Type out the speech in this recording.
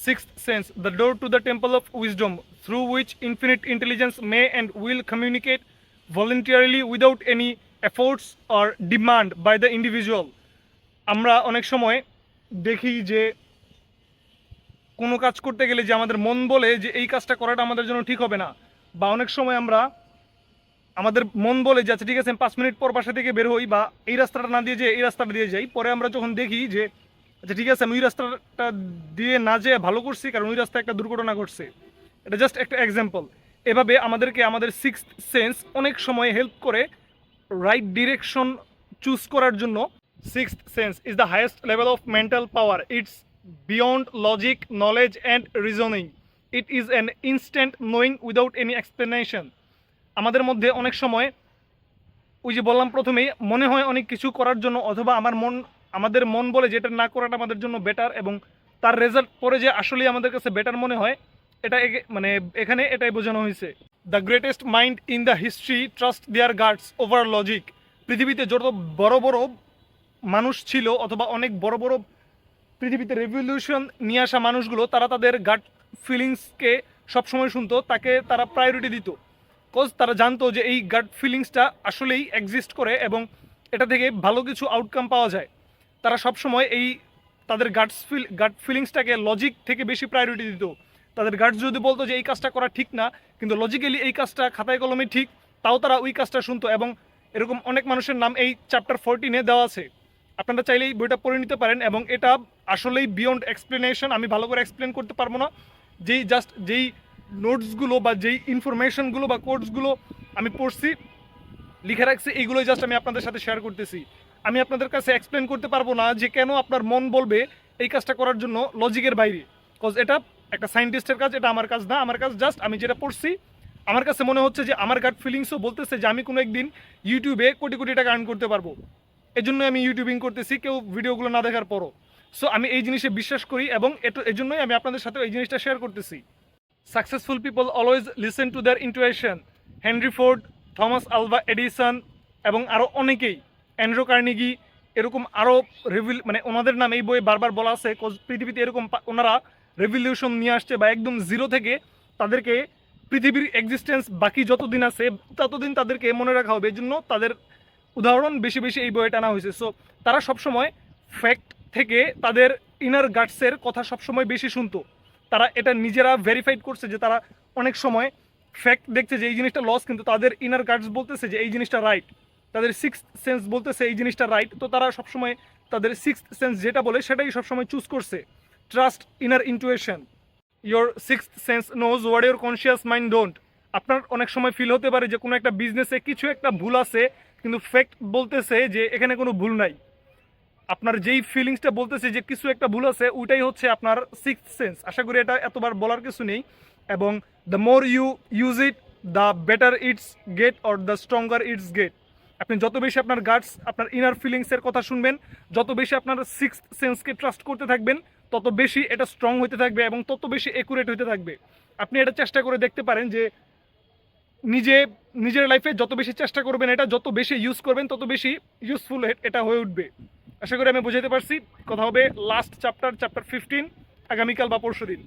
Sixth sense, the door to the temple of wisdom, through which infinite intelligence may and will communicate voluntarily without any efforts or demand by the individual. আমরা অনেক সময় দেখি যে কোনো কাজ করতে গেলে যে আমাদের মন বলে যে এই কাজটা করাটা আমাদের জন্য ঠিক হবে না বা অনেক সময় আমরা আমাদের মন বলে যে আচ্ছা ঠিক আছে পাঁচ মিনিট পর বাসা থেকে বের হই বা এই রাস্তাটা না দিয়ে যে এই রাস্তাটা দিয়ে যাই পরে আমরা যখন দেখি যে আচ্ছা ঠিক আছে, আমি ওই রাস্তাটা দিয়ে না যেয়ে ভালো করছি, কারণ ওই রাস্তায় একটা দুর্ঘটনা ঘটছে। এটা জাস্ট একটা এক্সাম্পল এভাবে আমাদেরকে আমাদের সিক্স সেন্স অনেক সময় হেল্প করে রাইট ডিরেকশন চুজ করার জন্য six sense is the highest level of mental power it's beyond logic knowledge and reasoning it is an instant knowing without any explanation আমাদের মধ্যে অনেক সময়, ওই যে বললাম প্রথমেই, মনে হয় অনেক কিছু করার জন্য অথবা আমার মন আমাদের মন বলে যেটা না করাটা আমাদের জন্য বেটার এবং তার রেজাল্ট পরে যে আসলেই আমাদের কাছে বেটার মনে হয়, এটা মানে এখানে এটাই বোঝানো হয়েছে। The greatest mind in the history trust their guts over logic পৃথিবীতে যত বড় বড় মানুষ ছিল অথবা অনেক বড় বড় পৃথিবীতে রেভলিউশন নিয়ে আসা মানুষগুলো, তারা তাদের গাট ফিলিংসকে সবসময় শুনতো, তাকে তারা প্রায়োরিটি দিত। কজ তারা জানতো যে এই গাট ফিলিংসটা আসলেই এক্সিস্ট করে এবং এটা থেকে ভালো কিছু আউটকাম পাওয়া যায়। তারা সবসময় এই তাদের গাটস ফিল গাট ফিলিংসটাকে লজিক থেকে বেশি প্রায়োরিটি দিত। তাদের গার্ডস যদি বলতো যে এই কাজটা করা ঠিক না, কিন্তু লজিক্যালি এই কাজটা খাতায় কলমে ঠিক, তাও তারা ওই কাজটা শুনতো এবং এরকম অনেক মানুষের নাম এই চ্যাপ্টার ফোরটিনে দেওয়া আছে। আপনারা চাইলেই বইটা পড়ে নিতে পারেন এবং এটা আসলেই বিয়ন্ড এক্সপ্লেনেশন আমি ভালো করে এক্সপ্লেন করতে পারব না। যেই জাস্ট যেই নোটসগুলো বা যেই ইনফরমেশনগুলো বা কোর্সগুলো আমি পড়ছি, লিখে রাখছি এইগুলোই জাস্ট আমি আপনাদের সাথে শেয়ার করতেছি। আমি আপনাদের কাছে এক্সপ্লেন করতে পারব না যে কেন আপনার মন বলবে এই কাজটা করার জন্য লজিকের বাইরে। কজ এটা একটা সায়েন্টিস্টের কাজ, এটা আমার কাজ না, আমার কাজ জাস্ট আমি যেটা পড়ছি, আমার কাছে মনে হচ্ছে যে আমার গাট ফিলিংসও বলতেছে যে আমি কোনো একদিন ইউটিউবে কোটি কোটি টাকা আর্ন করতে পারব। এই জন্য আমি ইউটিউবিং করতেছি, কেউ ভিডিওগুলো না দেখার পরও। সো আমি এই জিনিসে বিশ্বাস করি এবং এটা এই জন্যই আমি আপনাদের সাথে এই জিনিসটা শেয়ার করতেছি। Successful people always listen to their intuition Henry Ford Thomas Alva Edison এবং আরও অনেকেই। অ্যান্ড্রো কার্নিগি এরকম আরও রেভিল মানে ওনাদের নাম এই বইয়ে বারবার বলা আছে পৃথিবীতে এরকম ওনারা রেভলিউশন নিয়ে আসছে বা একদম জিরো থেকে তাদেরকে পৃথিবীর এক্সিস্টেন্স বাকি যতদিন আছে, ততদিন তাদেরকে মনে রাখা হবে। এই জন্য তাদের উদাহরণ বেশি বেশি এই বইয়ে টানা হয়েছে। সো তারা সবসময় ফ্যাক্ট থেকে তাদের ইনার গার্ডসের কথা সবসময় বেশি শুনতো। তারা এটা নিজেরা ভেরিফাইড করছে যে তারা অনেক সময় ফ্যাক্ট দেখছে যে এই জিনিসটা লস কিন্তু তাদের ইনার গার্ডস বলতেছে যে এই জিনিসটা রাইট তাদের সিক্স সেন্স বলতেছে এই জিনিসটা রাইট তো তারা সবসময় তাদের সিক্স সেন্স যেটা বলে, সেটাই সবসময় চুজ করছে। Trust inner intuition your six sense knows what your conscious mind don't আপনার অনেক সময় ফিল হতে পারে যে কোনো একটা বিজনেসে কিছু একটা ভুল আছে, কিন্তু ফ্যাক্ট বলতেছে যে এখানে কোনো ভুল নাই। আপনার যেই ফিলিংসটা বলতেছে যে কিছু একটা ভুল আছে, ওইটাই হচ্ছে আপনার সিক্স সেন্স আশা করি এটা এতবার বলার কিছু নেই। এবং the more you use it the better it's get or the stronger it's get আপনি যত বেশি আপনার গার্ডস আপনার ইনার ফিলিংসের কথা শুনবেন, যত বেশি আপনার সিক্স সেন্সকে ট্রাস্ট করতে থাকবেন, তত বেশি এটা স্ট্রং হতে থাকবে এবং তত বেশি একুরেট হতে থাকবে। আপনি এটা চেষ্টা করে দেখতে পারেন যে নিজে, নিজের লাইফে যত বেশি চেষ্টা করবেন এটা, যত বেশি ইউজ করবেন, তত বেশি ইউজফুল এটা হয়ে উঠবে। আশা করি আমি বুঝাতে পারছি। কথা হবে লাস্ট চ্যাপ্টার চ্যাপ্টার ফিফটিন আগামীকাল বা পরশু দিন